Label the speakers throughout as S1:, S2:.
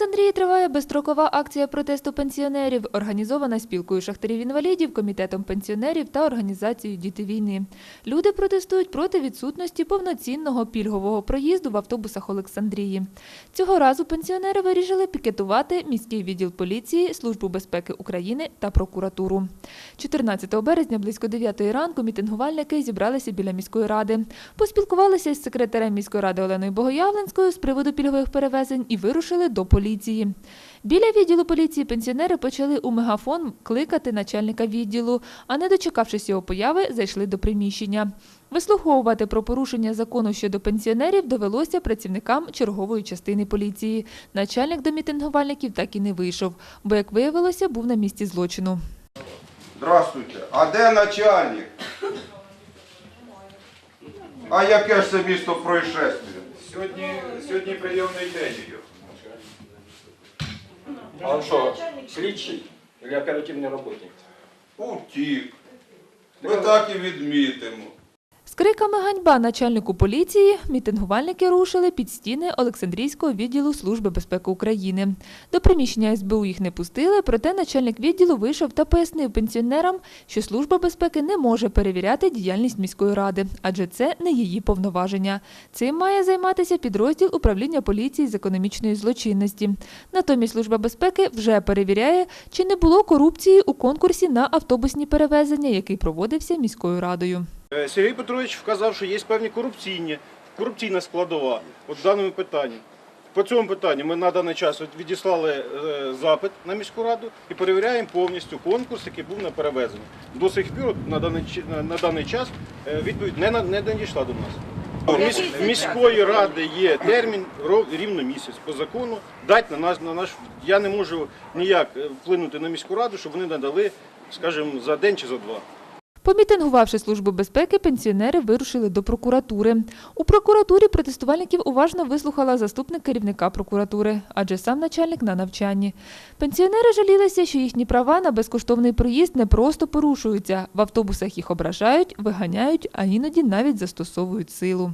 S1: Олександрії триває безстрокова акція протесту пенсіонерів, організована спілкою шахтарів-інвалідів, комітетом пенсіонерів та організацією Діти війни. Люди протестують проти відсутності повноцінного пільгового проїзду в автобусах Олександрії. Цього разу пенсіонери вирішили пікетувати міський відділ поліції, Службу безпеки України та прокуратуру. 14 березня близько 9 ранку мітингувальники зібралися біля міської ради. Поспілкувалися із секретарем міської ради Оленою Богоявленською з приводу пільгових перевезень і вирушили до поліції. Біля відділу поліції пенсіонери почали у мегафон кликати начальника відділу, а не дочекавшись його появи, зайшли до приміщення. Вислуховувати про порушення закону щодо пенсіонерів довелося працівникам чергової частини поліції. Начальник до мітингувальників так і не вийшов, бо, як виявилося, був на місці злочину.
S2: Здравствуйте. А де начальник? А яке ж це місто происшествия?
S3: Сьогодні, сьогодні прийомний день. А он що, слідчий чи оперативний роботник?
S2: Утік. Ми так і відмітимо.
S1: Криками ганьба начальнику поліції мітингувальники рушили під стіни Олександрійського відділу Служби безпеки України. До приміщення СБУ їх не пустили, проте начальник відділу вийшов та пояснив пенсіонерам, що Служба безпеки не може перевіряти діяльність міської ради, адже це не її повноваження. Цим має займатися підрозділ управління поліції з економічної злочинності. Натомість Служба безпеки вже перевіряє, чи не було корупції у конкурсі на автобусні перевезення, який проводився міською радою.
S4: Е, Сергій Петрович вказав, що є певні корупційні, корупційна складова от в даному питанні. По цьому питанню ми на даний час відіслали е, запит на міську раду і перевіряємо повністю конкурс, який був на перевезення. До сих пір на даний, на, даний час е, відповідь не, не надійшла до нас. У міс, міської ради є термін рівно місяць по закону. Дать на наш на наш. Я не можу ніяк вплинути на міську раду, щоб вони надали, скажімо, за день чи за два.
S1: Помітингувавши службу безпеки, пенсіонери вирушили до прокуратури. У прокуратурі протестувальників уважно вислухала заступник керівника прокуратури, адже сам начальник на навчанні. Пенсіонери жалілися, що їхні права на безкоштовний проїзд не просто порушуються. В автобусах їх ображають, виганяють, а іноді навіть застосовують силу.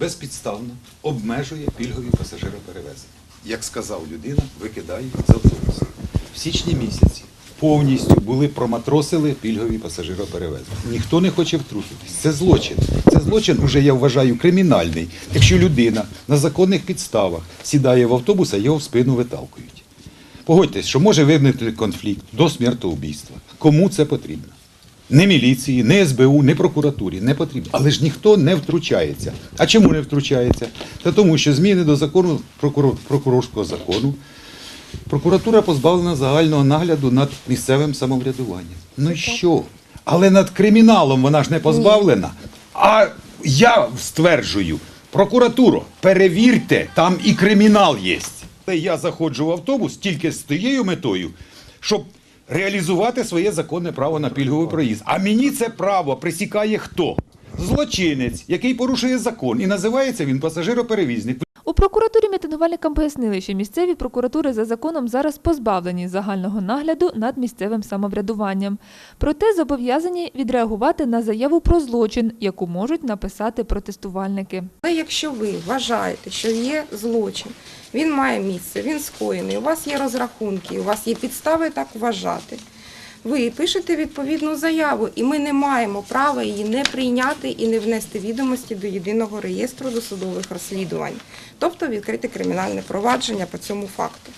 S5: безпідставно обмежує пільгові пасажироперевезення. Як сказав людина, викидає з автобуса. В січні місяці повністю були проматросили пільгові пасажироперевезення. Ніхто не хоче втрутитись. Це злочин. Це злочин уже я вважаю кримінальний. Якщо людина на законних підставах сідає в автобус, а його в спину виталкують. Погодьтесь, що може виникнути конфлікт до смертоубійства. Кому це потрібно? Не міліції, не СБУ, не прокуратурі не потрібно. Але ж ніхто не втручається. А чому не втручається? Та тому, що зміни до закону прокурорського закону. Прокуратура позбавлена загального нагляду над місцевим самоврядуванням. Ну що? Але над криміналом вона ж не позбавлена. А я стверджую, прокуратуро, перевірте, там і кримінал є. Я заходжу в автобус тільки з тією метою, щоб реалізувати своє законне право на пільговий проїзд. А мені це право присікає хто? Злочинець, який порушує закон, і називається він пасажироперевізник.
S1: У прокуратурі мітингувальникам пояснили, що місцеві прокуратури за законом зараз позбавлені загального нагляду над місцевим самоврядуванням. Проте зобов'язані відреагувати на заяву про злочин, яку можуть написати протестувальники.
S6: Але якщо ви вважаєте, що є злочин, він має місце, він скоєний, у вас є розрахунки, у вас є підстави так вважати. Ви пишете відповідну заяву, і ми не маємо права її не прийняти і не внести відомості до єдиного реєстру досудових розслідувань, тобто відкрити кримінальне провадження по цьому факту.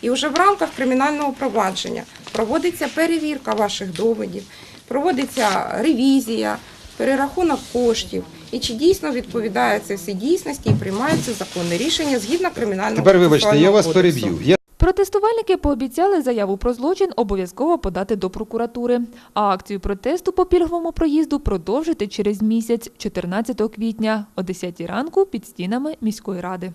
S6: І вже в рамках кримінального провадження проводиться перевірка ваших доводів, проводиться ревізія, перерахунок коштів. І чи дійсно відповідає це все дійсності і приймається законне рішення згідно кримінального
S5: Тепер вибачте, я вас
S6: кодексу.
S5: переб'ю.
S1: Протестувальники пообіцяли заяву про злочин обов'язково подати до прокуратури, а акцію протесту по пільговому проїзду продовжити через місяць, 14 квітня, о 10 ранку під стінами міської ради.